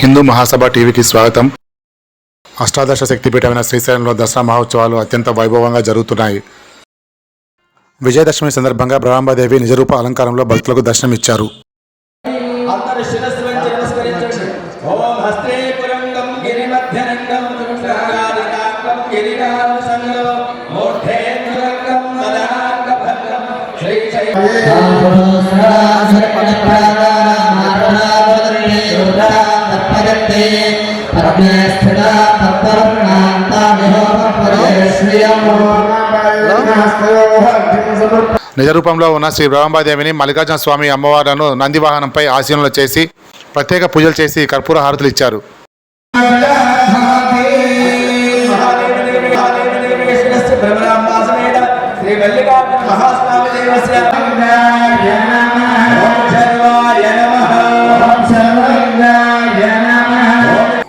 హిందూ మహాసభ టీవీకి స్వాగతం. అష్టాదశ శక్తిపీఠమైన శ్రీశైలంలో దసరా మహోత్సవాలు అత్యంత వైభవంగా జరుగుతున్నాయి. విజయదశమి సందర్భంగా బ్రహ్మాంబదేవి నిజరూప అలంకారంలో భక్తులకు దర్శనమిచ్చారు. శ్రీ నిజరూపంలో ఉన్న శ్రీ బ్రహ్మాంబాదేవిని మల్లికార్జున స్వామి అమ్మవార్లను నంది వాహనంపై ఆశీనులు చేసి ప్రత్యేక పూజలు చేసి కర్పూర హారతులు ఇచ్చారు. శ్రీ మల్లికార్జున మహాస్వామి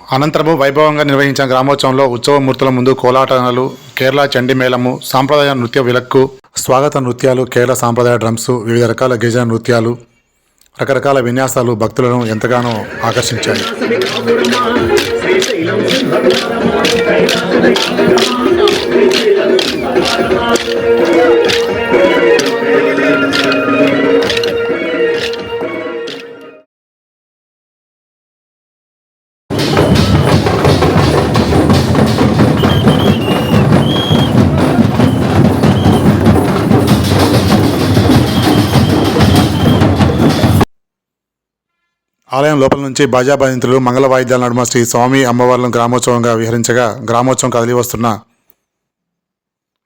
అనంతరము వైభవంగా నిర్వహించిన గ్రామోత్సవంలో ఉత్సవమూర్తుల ముందు కోలాటనలు కేరళ చండిమేళము సాంప్రదాయ నృత్య విలక్కు స్వాగత నృత్యాలు కేరళ సాంప్రదాయ డ్రమ్స్ వివిధ రకాల గిరిజన నృత్యాలు రకరకాల విన్యాసాలు భక్తులను ఎంతగానో ఆకర్షించాయి. ఆలయం లోపల నుంచి బాజా బాధితులు మంగళ వాయిద్యాల నడుమ శ్రీ స్వామి అమ్మవార్లను గ్రామోత్సవంగా విహరించగా గ్రామోత్సవం కదిలి వస్తున్న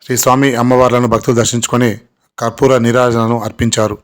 శ్రీ స్వామి అమ్మవార్లను భక్తులు దర్శించుకొని కర్పూర నీరాజనను అర్పించారు.